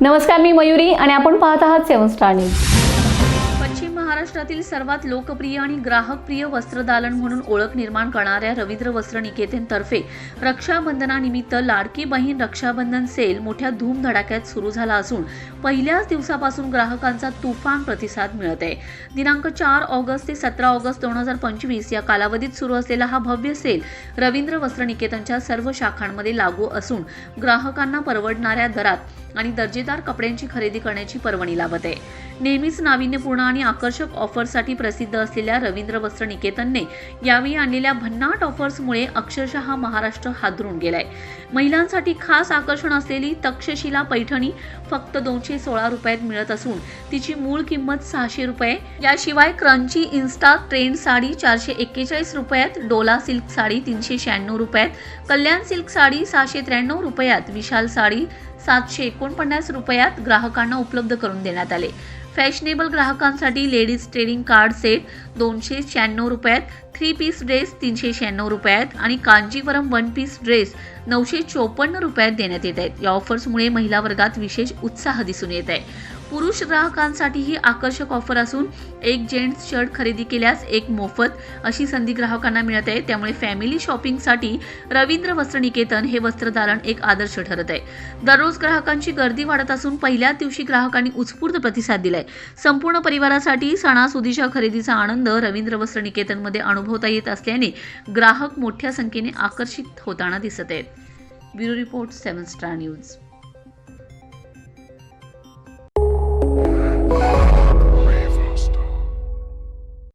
नमस्कार मी मयुरी आणि आपण पाहत आहात सेवन स्टार न्यूज. पश्चिम महाराष्ट्रातील सर्वात लोकप्रिय आणि ग्राहकप्रिय वस्त्रदालन म्हणून ओळख निर्माण करणाऱ्या रवींद्र वस्त्र निकेतनतर्फे रक्षाबंधनानिमित्त लाडकी बहीण रक्षाबंधन सेल मोठ्या धूमधडाक्यात सुरू झाला असून पहिल्याच दिवसापासून ग्राहकांचा तुफान प्रतिसाद मिळत आहे. दिनांक चार ऑगस्ट ते सतरा ऑगस्ट दोन हजार पंचवीस या कालावधीत सुरू असलेला हा भव्य सेल रवींद्र वस्त्र निकेतनच्या सर्व शाखांमध्ये लागू असून ग्राहकांना परवडणाऱ्या दरात आणि दर्जेदार कपड्यांची खरेदी करण्याची पर्वणी लाभत आहे नेहमीच नाविन्यपूर्ण आणि आकर्षक ऑफरसाठी प्रसिद्ध असलेल्या रवींद्र वस्त्र निकेतनने यावेळी आणलेल्या भन्नाट ऑफर्समुळे अक्षरशः महाराष्ट्र हादरून गेलाय. महिलांसाठी खास आकर्षण असलेली तक्षशिला पैठणी फक्त दोनशे सोळा रुपयात मिळत असून तिची मूळ किंमत सहाशे रुपये. याशिवाय क्रंची इन्स्टा ट्रेंड साडी चारशे एक्केचाळीस रुपयात डोला सिल्क साडी तीनशे शहाण्णव रुपयात कल्याण सिल्क साडी सहाशे त्र्याण्णव रुपयात विशाल साडी सातशे एकोणपन्नास रुपयात ग्राहकांना उपलब्ध करून देण्यात आले. फॅशनेबल ग्राहकांसाठी लेडीज ट्रेडिंग कार्ड सेट दोनशे शहाण्णव रुपयात थ्री पीस ड्रेस तीनशे शहाण्णव रुपयात आणि कांजीवरम वन पीस ड्रेस नऊशे चोपन्न रुपयात देण्यात येत आहेत. या ऑफर्समुळे महिला वर्गात विशेष उत्साह दिसून येत आहे. पुरुष ग्राहकांसाठी ही आकर्षक ऑफर असून एक जेंट्स शर्ट खरेदी केल्यास एक मोफत अशी संधी ग्राहकांना मिळत आहे. त्यामुळे फॅमिली शॉपिंगसाठी रवींद्र वस्त्र निकेतन हे वस्त्रधारण एक आदर्श ठरत आहे. दररोज ग्राहकांची गर्दी वाढत असून पहिल्याच दिवशी ग्राहकांनी उत्स्फूर्त प्रतिसाद दिलाय. संपूर्ण परिवारासाठी सणासुदीच्या खरेदीचा आनंद रवींद्र वस्त्र निकेतनमध्ये अनुभवता येत असल्याने ग्राहक मोठ्या संख्येने आकर्षित होताना दिसत आहेत. Bureau report seven star news.